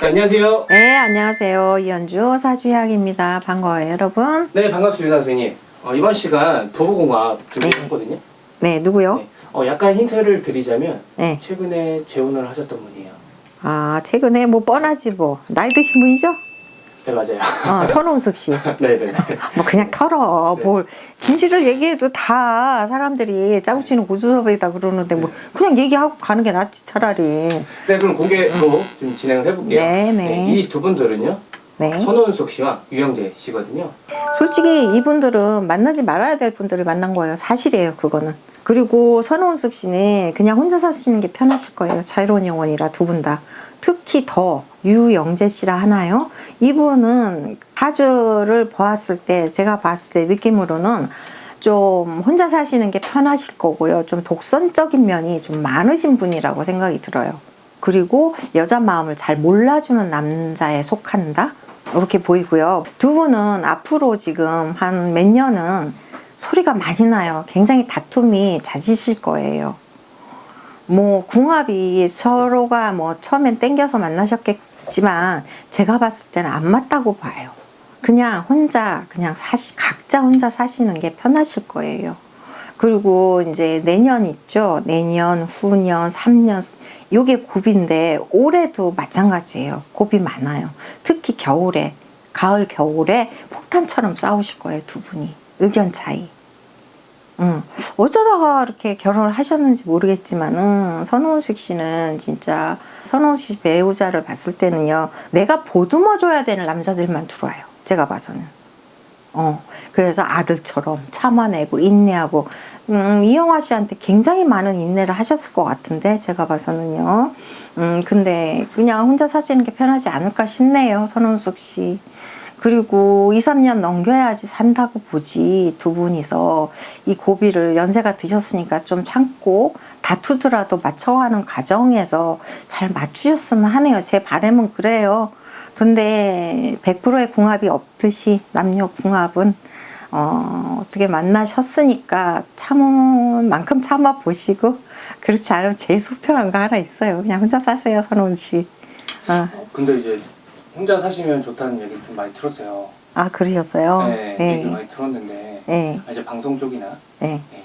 네, 안녕하세요. 네, 안녕하세요. 이현주 사주향입니다. 반가워요, 여러분. 네, 반갑습니다, 선생님. 어, 이번 시간 부부공학 준비했거든요. 네, 누구요? 네. 어, 약간 힌트를 드리자면 네. 최근에 재혼을 하셨던 분이에요. 아, 최근에 뭐 뻔하지 뭐. 나이 드신 분이죠? 네, 맞아요. 어, 손홍숙 씨. 네, 네, 네. 뭐 그냥 털어. 네. 뭘 진실을 얘기해도 다 사람들이 짜고 치는 고스톱이다 그러는데 뭐 그냥 얘기하고 가는 게 낫지 차라리. 네, 그럼 공개로 좀 진행을 해볼게요. 네, 네. 이두 분들은요. 네. 선원숙 씨와 유영재 씨거든요. 솔직히 이분들은 만나지 말아야 될 분들을 만난 거예요. 사실이에요, 그거는. 그리고 선호은숙 씨는 그냥 혼자 사시는 게 편하실 거예요. 자유로운 영혼이라 두 분 다. 특히 더 유영재 씨라 하나요? 이분은 사주를 보았을 때, 제가 봤을 때 느낌으로는 좀 혼자 사시는 게 편하실 거고요. 좀 독선적인 면이 좀 많으신 분이라고 생각이 들어요. 그리고 여자 마음을 잘 몰라주는 남자에 속한다? 이렇게 보이고요. 두 분은 앞으로 지금 한 몇 년은 소리가 많이 나요. 굉장히 다툼이 잦으실 거예요. 뭐 궁합이 서로가 뭐 처음엔 땡겨서 만나셨겠지만 제가 봤을 때는 안 맞다고 봐요. 그냥 혼자 그냥 사시 각자 혼자 사시는 게 편하실 거예요. 그리고 이제 내년 있죠. 내년, 후년, 3년 요게 곱인데 올해도 마찬가지예요. 곱이 많아요. 특히 겨울에 가을 겨울에 폭탄처럼 싸우실 거예요, 두 분이. 의견 차이. 음, 어쩌다가 이렇게 결혼을 하셨는지 모르겠지만은 선호식 씨는 진짜 선호식 배우자를 봤을 때는요 내가 보듬어 줘야 되는 남자들만 들어와요. 제가 봐서는. 어. 그래서 아들처럼 참아내고 인내하고 음, 이영화 씨한테 굉장히 많은 인내를 하셨을 것 같은데 제가 봐서는요. 음 근데 그냥 혼자 사시는 게 편하지 않을까 싶네요 선원숙 씨 그리고 2, 3년 넘겨야지 산다고 보지 두 분이서 이 고비를 연세가 드셨으니까 좀 참고 다투더라도 맞춰가는 과정에서 잘 맞추셨으면 하네요. 제 바람은 그래요. 근데 100%의 궁합이 없듯이 남녀 궁합은 어, 어떻게 만나셨으니까 참은 만큼 참아 보시고 그렇지 않으면 제일 속편한 거 하나 있어요. 그냥 혼자 사세요, 선원 씨. 어. 어, 근데 이제 혼자 사시면 좋다는 얘기 좀 많이 들었어요. 아 그러셨어요? 네, 네. 얘기 많이 들었는데 네. 아, 이제 방송 쪽이나 네. 네,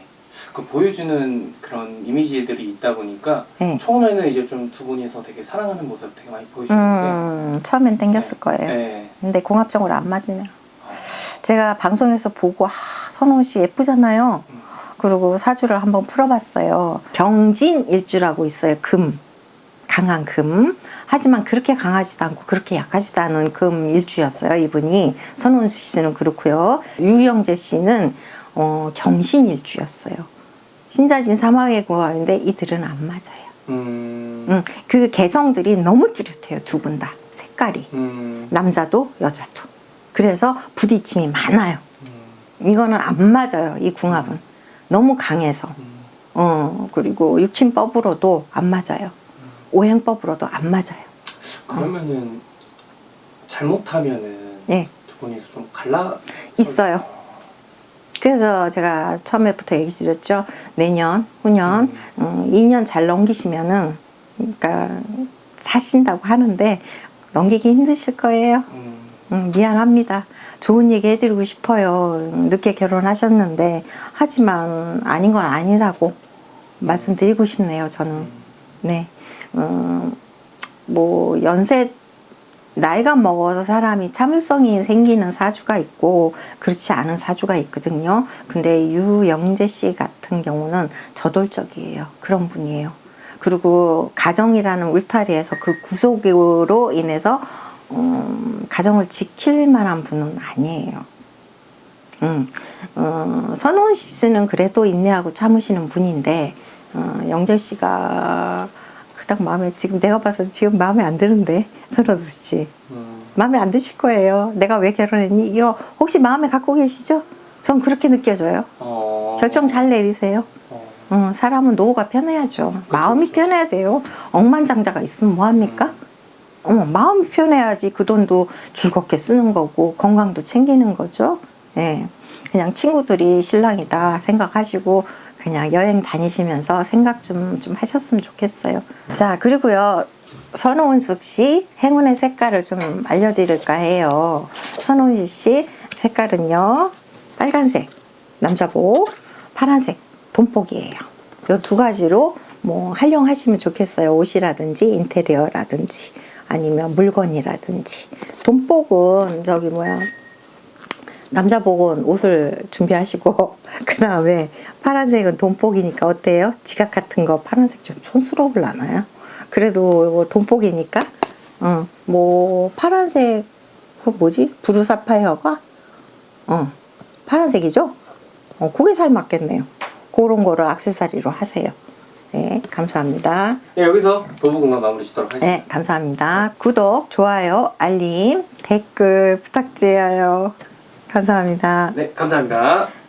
그 보여주는 그런 이미지들이 있다 보니까 네. 처음에는 이제 좀 두 분이서 되게 사랑하는 모습 되게 많이 보여주는데 음, 처음엔 땡겼을 거예요. 네. 근데 궁합적으로 안 맞으면. 아, 제가 방송에서 보고, 아, 선호 씨 예쁘잖아요. 음. 그리고 사주를 한번 풀어봤어요. 경진 일주라고 있어요. 금. 강한 금. 하지만 그렇게 강하지도 않고 그렇게 약하지도 않은 금 일주였어요. 이분이. 선원수 씨는 그렇고요. 유영재 씨는 어, 경신 일주였어요. 신자진 사마의 궁합인데 이들은 안 맞아요. 음, 음, 그 개성들이 너무 뚜렷해요. 두 분 다. 색깔이. 음, 남자도 여자도. 그래서 부딪힘이 많아요. 음, 이거는 안 맞아요. 이 궁합은. 너무 강해서. 음. 어, 그리고 육친법으로도 안 맞아요. 오행법으로도 안 맞아요. 그러면은 잘못하면은 네. 두 분이서 좀 갈라 있어요. 그래서 제가 처음에부터 얘기 드렸죠. 내년, 후년, 음, 2년 잘 넘기시면은, 그러니까 사신다고 하는데, 넘기기 힘드실 거예요. 음, 음, 미안합니다. 좋은 얘기 해드리고 싶어요. 음, 늦게 결혼하셨는데 하지만 아닌 건 아니라고 말씀드리고 싶네요. 저는 음, 네, 음, 뭐 연세 나이가 먹어서 사람이 참을성이 생기는 사주가 있고 그렇지 않은 사주가 있거든요. 근데 유영재 씨 같은 경우는 저돌적이에요. 그런 분이에요. 그리고 가정이라는 울타리에서 그 구속으로 인해서 음, 가정을 지킬 만한 분은 아니에요. 음, 어, 선호은 씨는 그래도 인내하고 참으시는 분인데 어, 영재 씨가 그닥 마음에 지금 내가 봐서 지금 마음에 안 드는데 선호은 씨 음, 마음에 안 드실 거예요. 내가 왜 결혼했니? 이거 혹시 마음에 갖고 계시죠? 전 그렇게 느껴져요. 어, 결정 잘 내리세요. 어, 어, 사람은 노후가 편해야죠. 마음이 그렇죠. 편해야 돼요. 억만장자가 있으면 뭐합니까? 어, 마음이 편해야지 그 돈도 즐겁게 쓰는 거고 건강도 챙기는 거죠. 예. 그냥 친구들이 신랑이다 생각하시고 그냥 여행 다니시면서 생각 좀, 좀 하셨으면 좋겠어요. 자, 그리고요. 선호은숙 씨 행운의 색깔을 좀 알려드릴까 해요. 선호은 씨 색깔은요 빨간색 남자복, 파란색 돈복이에요. 이 두 가지로 뭐 활용하시면 좋겠어요. 옷이라든지 인테리어라든지 아니면 물건이라든지 돈복은 저기 뭐야 남자 복은 옷을 준비하시고 그 다음에 파란색은 돈복이니까 어때요? 지갑 같은 거 파란색 좀 촌스러울라나요? 그래도 이거 돈복이니까 어, 뭐 파란색 그 뭐지? 브루사파이어가 어, 파란색이죠? 어, 그게 잘 맞겠네요. 그런 거를 악세사리로 하세요. 네, 감사합니다. 네, 여기서 부부공간 마무리 짓도록 하겠습니다. 네, 감사합니다. 구독, 좋아요, 알림, 댓글 부탁드려요. 감사합니다. 네, 감사합니다.